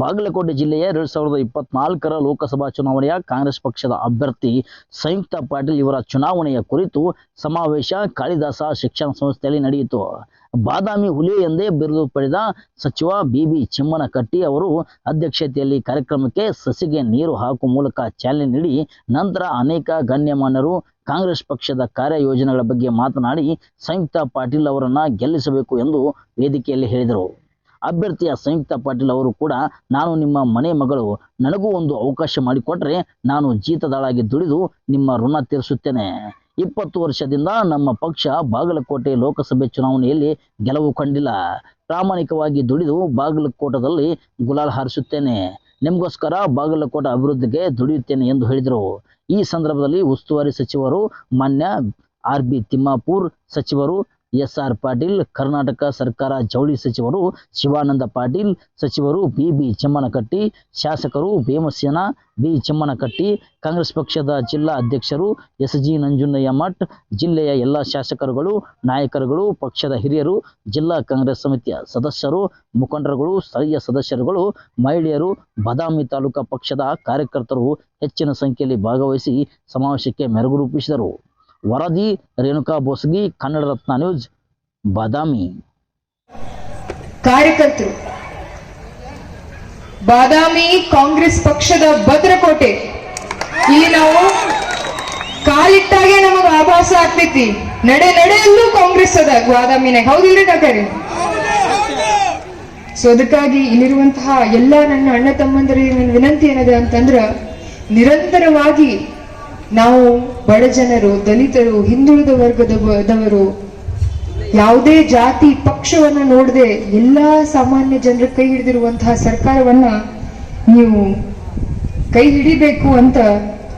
ಬಾಗಲಕೋಟೆ ಜಿಲ್ಲೆಯ ಎರಡ್ ಸಾವಿರದ ಇಪ್ಪತ್ನಾಲ್ಕರ ಲೋಕಸಭಾ ಚುನಾವಣೆಯ ಕಾಂಗ್ರೆಸ್ ಪಕ್ಷದ ಅಭ್ಯರ್ಥಿ ಸಂಯುಕ್ತ ಪಾಟೀಲ್ ಇವರ ಚುನಾವಣೆಯ ಕುರಿತು ಸಮಾವೇಶ ಕಾಳಿದಾಸ ಶಿಕ್ಷಣ ಸಂಸ್ಥೆಯಲ್ಲಿ ನಡೆಯಿತು. ಬಾದಾಮಿ ಹುಲಿ ಎಂದೇ ಬಿರುದು ಪಡೆದ ಸಚಿವ ಬಿಬಿ ಚಿಮ್ಮನಕಟ್ಟಿ ಅವರು ಅಧ್ಯಕ್ಷತೆಯಲ್ಲಿ ಕಾರ್ಯಕ್ರಮಕ್ಕೆ ಸಸಿಗೆ ನೀರು ಹಾಕುವ ಮೂಲಕ ಚಾಲನೆ ನೀಡಿ ನಂತರ ಅನೇಕ ಗಣ್ಯಮಾನ್ಯರು ಕಾಂಗ್ರೆಸ್ ಪಕ್ಷದ ಕಾರ್ಯಯೋಜನೆಗಳ ಬಗ್ಗೆ ಮಾತನಾಡಿ ಸಂಯುಕ್ತ ಪಾಟೀಲ್ ಅವರನ್ನ ಗೆಲ್ಲಿಸಬೇಕು ಎಂದು ವೇದಿಕೆಯಲ್ಲಿ ಹೇಳಿದರು. ಅಭ್ಯರ್ಥಿಯ ಸಂಯುಕ್ತ ಪಾಟೀಲ್ ಅವರು ಕೂಡ ನಾನು ನಿಮ್ಮ ಮನೆ ಮಗಳು, ನನಗೂ ಒಂದು ಅವಕಾಶ ಮಾಡಿಕೊಟ್ರೆ ನಾನು ಜೀತದಾಳಾಗಿ ದುಡಿದು ನಿಮ್ಮ ಋಣ ತೀರಿಸುತ್ತೇನೆ. ಇಪ್ಪತ್ತು ವರ್ಷದಿಂದ ನಮ್ಮ ಪಕ್ಷ ಬಾಗಲಕೋಟೆ ಲೋಕಸಭೆ ಚುನಾವಣೆಯಲ್ಲಿ ಗೆಲುವು ಕಂಡಿಲ್ಲ. ಪ್ರಾಮಾಣಿಕವಾಗಿ ದುಡಿದು ಬಾಗಲಕೋಟದಲ್ಲಿ ಗುಲಾಲ್ ಹಾರಿಸುತ್ತೇನೆ. ನಿಮಗೋಸ್ಕರ ಬಾಗಲಕೋಟೆ ಅಭಿವೃದ್ಧಿಗೆ ದುಡಿಯುತ್ತೇನೆ ಎಂದು ಹೇಳಿದರು. ಈ ಸಂದರ್ಭದಲ್ಲಿ ಉಸ್ತುವಾರಿ ಸಚಿವರು, ಮಾನ್ಯ ಆರ್ ಬಿ ತಿಮ್ಮಾಪುರ್ ಸಚಿವರು ಎಸ್ ಆರ್ ಪಾಟೀಲ್, ಕರ್ನಾಟಕ ಸರ್ಕಾರ ಜವಳಿ ಸಚಿವರು ಶಿವಾನಂದ ಪಾಟೀಲ್, ಸಚಿವರು ಬಿ ಬಿ ಚೆಮ್ಮನಕಟ್ಟಿ, ಶಾಸಕರು ಭೀಮಸೇನ, ಬಿ ಚಮ್ಮನಕಟ್ಟಿ, ಕಾಂಗ್ರೆಸ್ ಪಕ್ಷದ ಜಿಲ್ಲಾ ಅಧ್ಯಕ್ಷರು ಎಸ್ ಜಿ ನಂಜುಂಡಯ್ಯ ಮಠ್, ಜಿಲ್ಲೆಯ ಎಲ್ಲ ಶಾಸಕರುಗಳು, ನಾಯಕರುಗಳು, ಪಕ್ಷದ ಹಿರಿಯರು, ಜಿಲ್ಲಾ ಕಾಂಗ್ರೆಸ್ ಸಮಿತಿಯ ಸದಸ್ಯರು, ಮುಖಂಡರುಗಳು, ಸ್ಥಳೀಯ ಸದಸ್ಯರುಗಳು, ಮಹಿಳೆಯರು, ಬದಾಮಿ ತಾಲೂಕಾ ಪಕ್ಷದ ಕಾರ್ಯಕರ್ತರು ಹೆಚ್ಚಿನ ಸಂಖ್ಯೆಯಲ್ಲಿ ಭಾಗವಹಿಸಿ ಸಮಾವೇಶಕ್ಕೆ ಮೆರುಗು ರೂಪಿಸಿದರು. ವರದಿ, ರೇಣುಕಾ ಬೋಸ್ಗಿ, ಕನ್ನಡ ರತ್ನ ನ್ಯೂಸ್, ಬಾದಾಮಿ. ಕಾರ್ಯಕರ್ತರು, ಬಾದಾಮಿ ಕಾಂಗ್ರೆಸ್ ಪಕ್ಷದ ಭದ್ರಕೋಟೆ. ಇಲ್ಲಿ ನಾವು ಕಾಲಿಟ್ಟಾಗೆ ನಮಗ ಆಭಾಸ ಆಗ್ತೈತಿ. ನಡೆ ನಡೆಯಲ್ಲೂ ಕಾಂಗ್ರೆಸ್ ಅದ. ಬಾದಾಮಿನಾಗ ಹೌದಿಲ್ರಿ ಡಾಕ್ಟರ್ ಸೊ ಅದಕ್ಕಾಗಿ ಇಲ್ಲಿರುವಂತಹ ಎಲ್ಲ ನನ್ನ ಅಣ್ಣ ತಮ್ಮಂದರಿಗೆ ನನ್ನ ವಿನಂತಿ ಏನಿದೆ ಅಂತಂದ್ರ, ನಿರಂತರವಾಗಿ ನಾವು ಬಡ ಜನರು, ದಲಿತರು, ಹಿಂದುಳಿದ ವರ್ಗದವರು ಯಾವುದೇ ಜಾತಿ ಪಕ್ಷವನ್ನ ನೋಡದೆ ಎಲ್ಲ ಸಾಮಾನ್ಯ ಜನರ ಕೈ ಹಿಡಿದಿರುವಂತಹ ಸರ್ಕಾರವನ್ನ ನೀವು ಕೈ ಹಿಡಿಬೇಕು ಅಂತ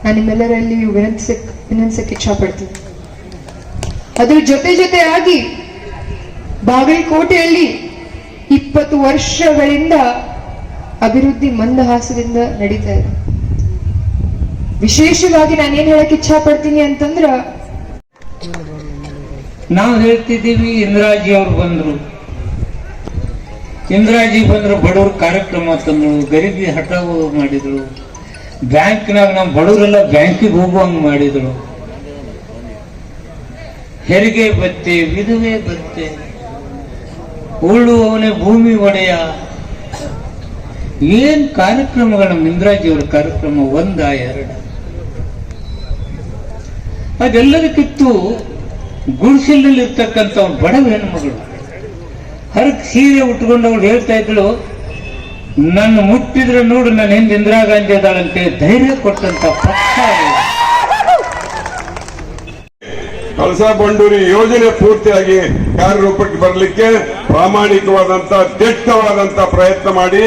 ನಾನು ನಿಮ್ಮೆಲ್ಲರಲ್ಲಿ ವಿನಂತಿಸಕ್ ವಿನಂತಿಸಕ್ಕೆ ಇಚ್ಛಪಡ್ತೀನಿ. ಅದ್ರ ಜೊತೆ ಜೊತೆಯಾಗಿ ಬಾಗಲಕೋಟೆಯಲ್ಲಿ ಇಪ್ಪತ್ತು ವರ್ಷಗಳಿಂದ ಅಭಿವೃದ್ಧಿ ಮಂದಹಾಸದಿಂದ ನಡೀತಾ ಇದೆ. ವಿಶೇಷವಾಗಿ ನಾನೇನ್ ಹೇಳಕ್ ಇಚ್ಛಾ ಪಡ್ತೀನಿ ಅಂತಂದ್ರ ನಾವು ಹೇಳ್ತಿದ್ದೀವಿ ಇಂದ್ರಾಜಿ ಅವ್ರು ಬಂದ್ರು. ಇಂದ್ರಾಜಿ ಬಂದ್ರು, ಬಡವ್ರ ಕಾರ್ಯಕ್ರಮ ತಂದ್ರು, ಗರೀಬಿ ಹಠಾವು ಮಾಡಿದ್ರು. ಬ್ಯಾಂಕ್ನಾಗ ನಮ್ಮ ಬಡವರೆಲ್ಲ ಬ್ಯಾಂಕಿಗೆ ಹೋಗುವಂಗ್ ಮಾಡಿದ್ರು. ಹೆರಿಗೆ ಬತ್ತೆ, ವಿಧವೆ ಬತ್ತೆ. ಉಳ್ಳುವವನೇ ಭೂಮಿ ಒಡೆಯ. ಏನ್ ಕಾರ್ಯಕ್ರಮಗಳು ಇಂದ್ರಾಜಿ ಅವ್ರ ಕಾರ್ಯಕ್ರಮ ಒಂದ ಎರಡ? ಅದೆಲ್ಲದಕ್ಕಿತ್ತು ಗುಡಿಸಲಿನಲ್ಲಿ ಇರ್ತಕ್ಕಂಥ ಒಂದು ಬಡವ ಹೆಣ್ಮಗಳು. ಹರಕ್ ಸೀರೆ ಉಟ್ಕೊಂಡು ಅವಳು ಹೇಳ್ತಾ ಇದ್ಳು ನನ್ನ ಮುಟ್ಟಿದ್ರೆ ನೋಡು ನನ್ನ ಹಿಂದೆ ಇಂದಿರಾ ಗಾಂಧಿ ಅದಾಳಂತೆ, ಧೈರ್ಯ ಕೊಟ್ಟಂತ ಪಕ್ಷ ಅದು. ಕಳಸಾ ಬಂಡೂರಿ ಯೋಜನೆ ಪೂರ್ತಿಯಾಗಿ ಕಾರ್ಯರೂಪಕ್ಕೆ ಬರಲಿಕ್ಕೆ ಪ್ರಾಮಾಣಿಕವಾದಂತ ದಿಟ್ಟವಾದಂತ ಪ್ರಯತ್ನ ಮಾಡಿ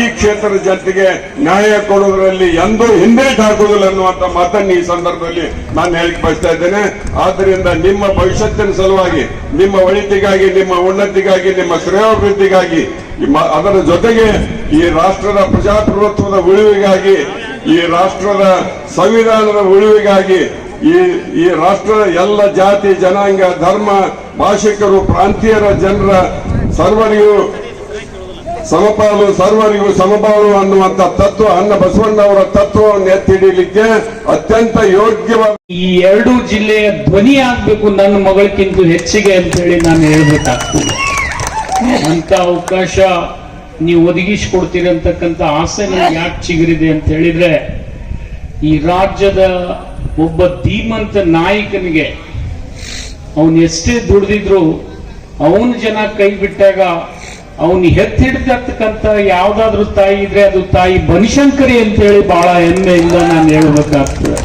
ಈ ಕ್ಷೇತ್ರದ ಜನತೆಗೆ ನ್ಯಾಯ ಕೊಡುವುದರಲ್ಲಿ ಎಂದೂ ಹಿಂದೇಟ್ ಹಾಕುವುದಿಲ್ಲ ಅನ್ನುವಂತ ಮಾತನ್ನು ಈ ಸಂದರ್ಭದಲ್ಲಿ ನಾನು ಹೇಳಿಕೆ ಬಯಸ್ತಾ ಇದ್ದೇನೆ. ಆದ್ದರಿಂದ ನಿಮ್ಮ ಭವಿಷ್ಯತ್ತಿನ ಸಲುವಾಗಿ, ನಿಮ್ಮ ಒಳಿತಿಗಾಗಿ, ನಿಮ್ಮ ಉನ್ನತಿಗಾಗಿ, ನಿಮ್ಮ ಶ್ರೇಯೋಭಿವೃದ್ಧಿಗಾಗಿ ಅದರ ಜೊತೆಗೆ ಈ ರಾಷ್ಟ್ರದ ಪ್ರಜಾಪ್ರಭುತ್ವದ ಉಳಿವಿಗಾಗಿ, ಈ ರಾಷ್ಟ್ರದ ಸಂವಿಧಾನದ ಉಳಿವಿಗಾಗಿ ಈ ಈ ರಾಷ್ಟ್ರ ಎಲ್ಲ ಜಾತಿ, ಜನಾಂಗ, ಧರ್ಮ, ಭಾಷಿಕರು, ಪ್ರಾಂತೀಯರ ಜನರ ಸರ್ವರಿಗೂ ಸಮಪಾಲು ಸರ್ವರಿಗೂ ಸಮಪಾಲು ಅನ್ನುವಂತ ತತ್ವ, ಅನ್ನ ಬಸವಣ್ಣ ಅವರ ತತ್ವವನ್ನು ಎತ್ತಿ ಹಿಡಿಯಲಿಕ್ಕೆ ಅತ್ಯಂತ ಯೋಗ್ಯವಾದ ಈ ಎರಡು ಜಿಲ್ಲೆಯ ಧ್ವನಿ ಆಗ್ಬೇಕು ನನ್ನ ಮಗಳಿಗಿಂತ ಹೆಚ್ಚಿಗೆ ಅಂತ ಹೇಳಿ ನಾನು ಹೇಳ್ಬೇಕಾಗ್ತದೆ. ಅಂತ ಅವಕಾಶ ನೀವು ಒದಗಿಸಿಕೊಡ್ತೀರಿ ಅಂತಕ್ಕಂಥ ಆಸೆ ನನಗೆ ಯಾಕೆ ಚಿಗುರಿದೆ ಅಂತ ಹೇಳಿದ್ರೆ ಈ ರಾಜ್ಯದ ಒಬ್ಬ ಧೀಮಂತ ನಾಯಕನಿಗೆ ಅವನು ಎಷ್ಟೇ ದುಡಿದಿದ್ರು ಅವನ ಜನ ಕೈ ಬಿಟ್ಟಾಗ ಅವನು ಎತ್ತಿಡ್ತಕ್ಕಂಥ ಯಾವ್ದಾದ್ರು ತಾಯಿ ಇದ್ರೆ ಅದು ತಾಯಿ ಬನಶಂಕರಿ ಅಂತ ಹೇಳಿ ಬಹಳ ಹೆಮ್ಮೆಯಿಂದ ನಾನು ಹೇಳ್ಬೇಕಾಗ್ತದೆ.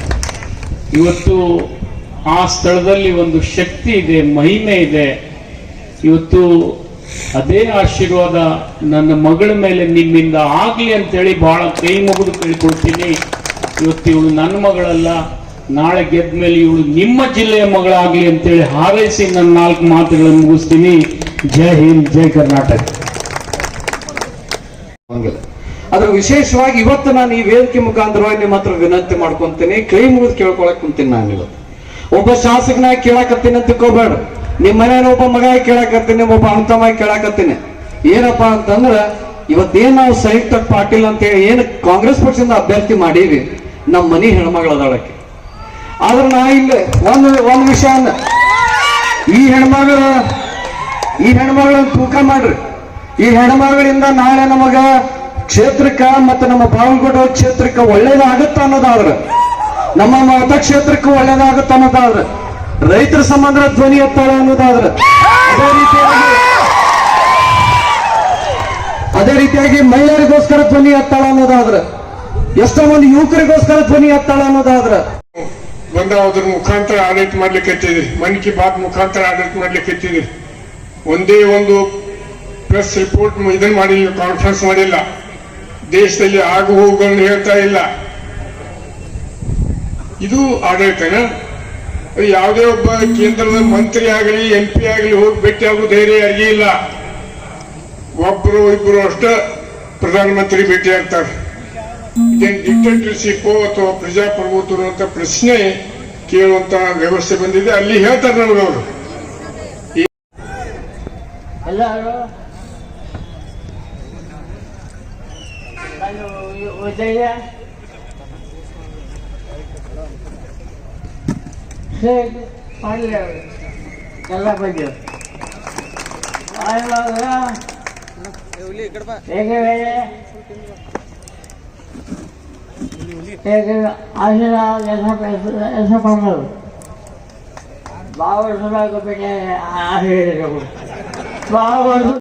ಇವತ್ತು ಆ ಸ್ಥಳದಲ್ಲಿ ಒಂದು ಶಕ್ತಿ ಇದೆ, ಮಹಿಮೆ ಇದೆ. ಇವತ್ತು ಅದೇ ಆಶೀರ್ವಾದ ನನ್ನ ಮಗಳ ಮೇಲೆ ನಿಮ್ಮಿಂದ ಆಗ್ಲಿ ಅಂತೇಳಿ ಬಹಳ ಕೈ ಮುಗಿದು ಕೇಳ್ಕೊಳ್ತೀನಿ. ಇವತ್ತು ಇವಳು ನನ್ನ ಮಗಳಲ್ಲ, ನಾಳೆ ಗೆದ್ದ ಮೇಲೆ ಇವಳು ನಿಮ್ಮ ಜಿಲ್ಲೆಯ ಮಗಳಾಗಲಿ ಅಂತೇಳಿ ಹಾರೈಸಿ ನನ್ನ ನಾಲ್ಕು ಮಾತುಗಳನ್ನು ಮುಗಿಸ್ತೀನಿ. ಜೈ ಹಿಂದ್, ಜೈ ಕರ್ನಾಟಕ. ಅದ್ರ ವಿಶೇಷವಾಗಿ ಇವತ್ತು ನಾನು ಈ ವೇದಿಕೆ ಮುಖಾಂತರವಾಗಿ ನಿಮ್ಮ ಹತ್ರ ವಿನಂತಿ ಮಾಡ್ಕೊಂತೀನಿ. ಕೈ ಮುಗಿದು ಕೇಳ್ಕೊಳಕ್ ಕುಂತೀನಿ ನಾನು ಇವತ್ತು. ಒಬ್ಬ ಶಾಸಕನಾಗಿ ಕೇಳಾಕತ್ತೀನಿ ಅಂತ ತಿಳ್ಕೊಬೇಡ. ನಿಮ್ಮ ಮನೇನ ಒಬ್ಬ ಮಗ ಕೇಳಾಕತ್ತೀನಿ ಒಬ್ಬ ಅಂತಮಾಗಿ ಕೇಳಾಕತ್ತೀನಿ. ಏನಪ್ಪಾ ಅಂತಂದ್ರ, ಇವತ್ತೇನ್ ನಾವು ಸಂಯುಕ್ತ ಪಾಟೀಲ್ ಅಂತ ಹೇಳಿ ಏನು ಕಾಂಗ್ರೆಸ್ ಪಕ್ಷದಿಂದ ಅಭ್ಯರ್ಥಿ ಮಾಡೀವಿ ನಮ್ಮ ಮನಿ ಹೆಣ್ಮಗಳದಾಳಕ್ಕೆ. ಆದ್ರೆ ನಾ ಇಲ್ಲಿ ಒಂದು ಒಂದು ವಿಷಯ ಅಂದ ಈ ಹೆಣ್ಮಗಳು, ಈ ಹೆಣ್ಮಗಳ ತೂಕ ಮಾಡ್ರಿ. ಈ ಹೆಣ್ಮಗಳಿಂದ ನಾಳೆ ನಮಗ ಕ್ಷೇತ್ರಕ್ಕ ಮತ್ತು ನಮ್ಮ ಬಾಗಲಕೋಟೆ ಕ್ಷೇತ್ರಕ್ಕೆ ಒಳ್ಳೇದಾಗುತ್ತ ಅನ್ನೋದಾದ್ರೆ, ನಮ್ಮ ಮತಕ್ಷೇತ್ರಕ್ಕೆ ಒಳ್ಳೇದಾಗುತ್ತ ಅನ್ನೋದಾದ್ರೆ, ರೈತರ ಸಂಬಂಧ ಧ್ವನಿ ಎತ್ತಾಳ ಅನ್ನೋದಾದ್ರೆ, ಅದೇ ರೀತಿಯಾಗಿ ಅದೇ ರೀತಿಯಾಗಿ ಮಹಿಳೆಯರಿಗೋಸ್ಕರ ಧ್ವನಿ ಎತ್ತಾಳ ಅನ್ನೋದಾದ್ರ ಎಷ್ಟೋ ಮಂದಿ ಯುವಕರಿಗೋಸ್ಕರ ಧ್ವನಿ ಎತ್ತಾಳ ಅನ್ನೋದಾದ್ರ. ಒಂದು ಮುಖಾಂತರ ಆಡಳಿತ ಮಾಡ್ಲಿಕ್ಕೆ ಹತ್ತಿದ್ರಿ ಮನ್ ಕಿ ಬಾತ್ ಮುಖಾಂತರ ಆಡಳಿತ ಮಾಡ್ಲಿಕ್ಕೆ ಹತ್ತಿದ್ರಿ ಒಂದೇ ಒಂದು ಪ್ರೆಸ್ ರಿಪೋರ್ಟ್ ಇದನ್ನ ಮಾಡಿಲ್ಲ ಕಾನ್ಫರೆನ್ಸ್ ಮಾಡಿಲ್ಲ. ದೇಶದಲ್ಲಿ ಆಗು ಹೋಗುಗಳನ್ನು ಹೇಳ್ತಾ ಇಲ್ಲ. ಇದು ಆಡಳಿತನ? ಯಾವುದೇ ಒಬ್ಬ ಕೇಂದ್ರದ ಮಂತ್ರಿ ಆಗಲಿ, ಎಂ ಪಿ ಆಗಲಿ ಹೋಗಿ ಭೇಟಿ ಆಗೋ ಧೈರ್ಯ ಯಾರಿಗೂ ಇಲ್ಲ. ಒಬ್ಬರು ಇಬ್ಬರು ಅಷ್ಟ ಪ್ರಧಾನಮಂತ್ರಿ ಭೇಟಿ ಆಗ್ತಾರೆ ಡಿಕ್ಟೇಟರ್ಶಿಪ್ ಅಥವಾ ಪ್ರಜಾಪ್ರಭುತ್ವ ಅಂತ ಪ್ರಶ್ನೆ ಕೇಳುವಂತ ವ್ಯವಸ್ಥೆ ಬಂದಿದೆ. ಅಲ್ಲಿ ಹೇಳ್ತಾರೆ ನಮಗವರು ಎಲ್ಲರೂ ನಾನು ಉದಯ. ಪಾಂಡ್ಯ ಎಲ್ಲ ಬಂದು लेकिन आशीर्वाद ऐसा ऐसा कम करो को बेटे आशीर्वाद करो